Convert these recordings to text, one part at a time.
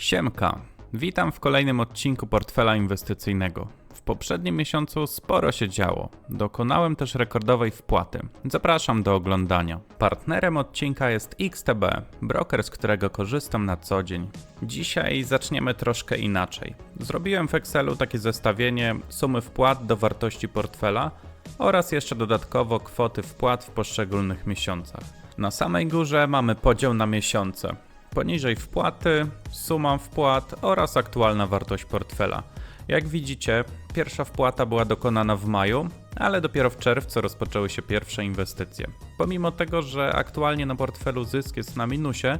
Siemka, witam w kolejnym odcinku portfela inwestycyjnego. W poprzednim miesiącu sporo się działo. Dokonałem też rekordowej wpłaty. Zapraszam do oglądania. Partnerem odcinka jest XTB, broker, z którego korzystam na co dzień. Dzisiaj zaczniemy troszkę inaczej. Zrobiłem w Excelu takie zestawienie sumy wpłat do wartości portfela oraz jeszcze dodatkowo kwoty wpłat w poszczególnych miesiącach. Na samej górze mamy podział na miesiące. Poniżej wpłaty, suma wpłat oraz aktualna wartość portfela. Jak widzicie, pierwsza wpłata była dokonana w maju, ale dopiero w czerwcu rozpoczęły się pierwsze inwestycje. Pomimo tego, że aktualnie na portfelu zysk jest na minusie,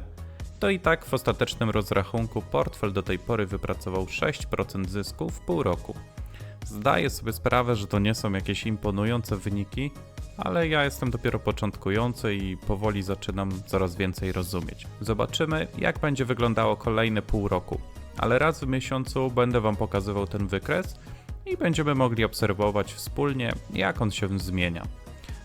to i tak w ostatecznym rozrachunku portfel do tej pory wypracował 6% zysku w pół roku. Zdaję sobie sprawę, że to nie są jakieś imponujące wyniki, ale ja jestem dopiero początkujący i powoli zaczynam coraz więcej rozumieć. Zobaczymy, jak będzie wyglądało kolejne pół roku. Ale raz w miesiącu będę Wam pokazywał ten wykres i będziemy mogli obserwować wspólnie, jak on się zmienia.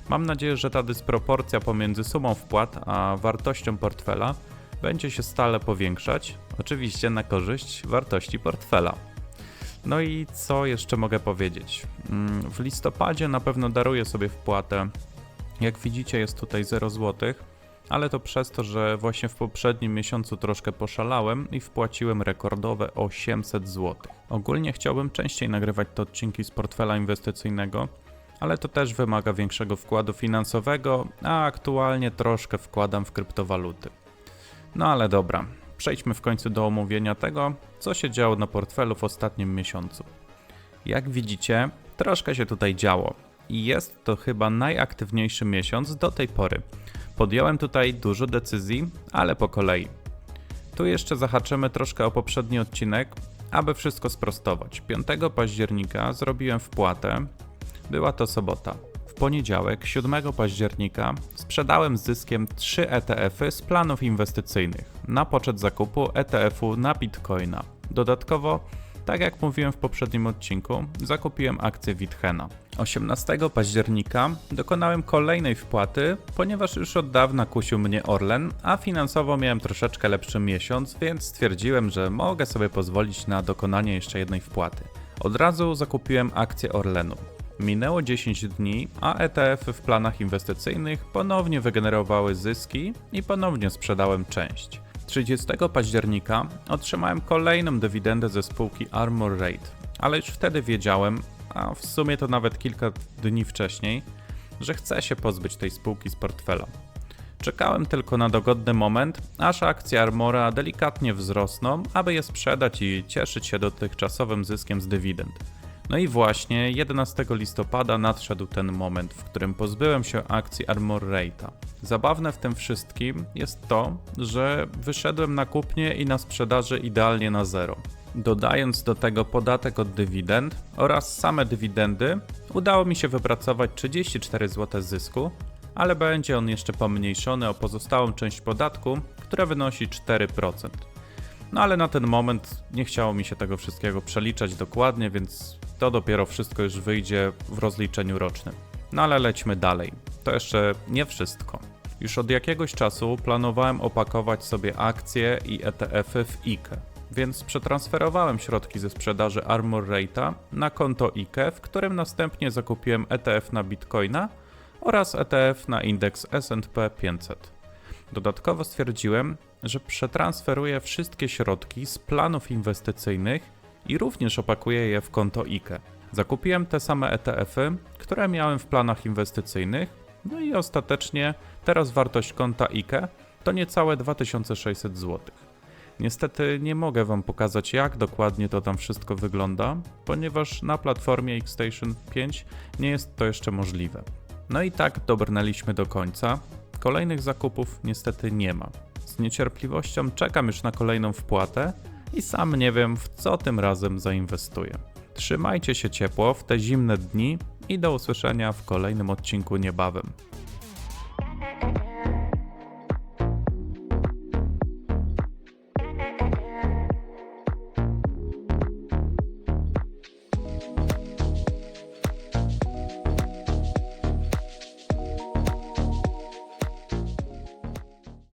Mam nadzieję, że ta dysproporcja pomiędzy sumą wpłat a wartością portfela będzie się stale powiększać, oczywiście na korzyść wartości portfela. No i co jeszcze mogę powiedzieć? Mm, W listopadzie na pewno daruję sobie wpłatę. Jak widzicie, jest tutaj 0 zł, ale to przez to, że właśnie w poprzednim miesiącu troszkę poszalałem i wpłaciłem rekordowe 800 zł. Ogólnie chciałbym częściej nagrywać te odcinki z portfela inwestycyjnego, ale to też wymaga większego wkładu finansowego, a aktualnie troszkę wkładam w kryptowaluty. No ale dobra, przejdźmy w końcu do omówienia tego, co się działo na portfelu w ostatnim miesiącu. Jak widzicie, troszkę się tutaj działo i jest to chyba najaktywniejszy miesiąc do tej pory. Podjąłem tutaj dużo decyzji, ale po kolei. Tu jeszcze zahaczymy troszkę o poprzedni odcinek, aby wszystko sprostować. 5 października zrobiłem wpłatę, była to sobota. Poniedziałek, 7 października, sprzedałem z zyskiem 3 ETF-y z planów inwestycyjnych na poczet zakupu ETF-u na Bitcoina. Dodatkowo, tak jak mówiłem w poprzednim odcinku, zakupiłem akcję Withena. 18 października dokonałem kolejnej wpłaty, ponieważ już od dawna kusił mnie Orlen, a finansowo miałem troszeczkę lepszy miesiąc, więc stwierdziłem, że mogę sobie pozwolić na dokonanie jeszcze jednej wpłaty. Od razu zakupiłem akcję Orlenu. Minęło 10 dni, a ETF-y w planach inwestycyjnych ponownie wygenerowały zyski i ponownie sprzedałem część. 30 października otrzymałem kolejną dywidendę ze spółki Armor Rate, ale już wtedy wiedziałem, a w sumie to nawet kilka dni wcześniej, że chcę się pozbyć tej spółki z portfela. Czekałem tylko na dogodny moment, aż akcje Armora delikatnie wzrosną, aby je sprzedać i cieszyć się dotychczasowym zyskiem z dywidend. No i właśnie 11 listopada nadszedł ten moment, w którym pozbyłem się akcji Armor Rate'a. Zabawne w tym wszystkim jest to, że wyszedłem na kupnie i na sprzedaży idealnie na zero. Dodając do tego podatek od dywidend oraz same dywidendy, udało mi się wypracować 34 zł zysku, ale będzie on jeszcze pomniejszony o pozostałą część podatku, która wynosi 4%. No ale na ten moment nie chciało mi się tego wszystkiego przeliczać dokładnie, więc to dopiero wszystko już wyjdzie w rozliczeniu rocznym. No ale lećmy dalej. To jeszcze nie wszystko. Już od jakiegoś czasu planowałem opakować sobie akcje i ETF-y w IKE, więc przetransferowałem środki ze sprzedaży Armor Rate'a na konto IKE, w którym następnie zakupiłem ETF na Bitcoina oraz ETF na indeks S&P 500. Dodatkowo stwierdziłem, że przetransferuję wszystkie środki z planów inwestycyjnych i również opakuję je w konto IKE. Zakupiłem te same ETF-y, które miałem w planach inwestycyjnych, no i ostatecznie teraz wartość konta IKE to niecałe 2600 zł. Niestety nie mogę Wam pokazać, jak dokładnie to tam wszystko wygląda, ponieważ na platformie Xstation 5 nie jest to jeszcze możliwe. No i tak dobrnęliśmy do końca. Kolejnych zakupów niestety nie ma. Z niecierpliwością czekam już na kolejną wpłatę i sam nie wiem, w co tym razem zainwestuję. Trzymajcie się ciepło w te zimne dni i do usłyszenia w kolejnym odcinku niebawem.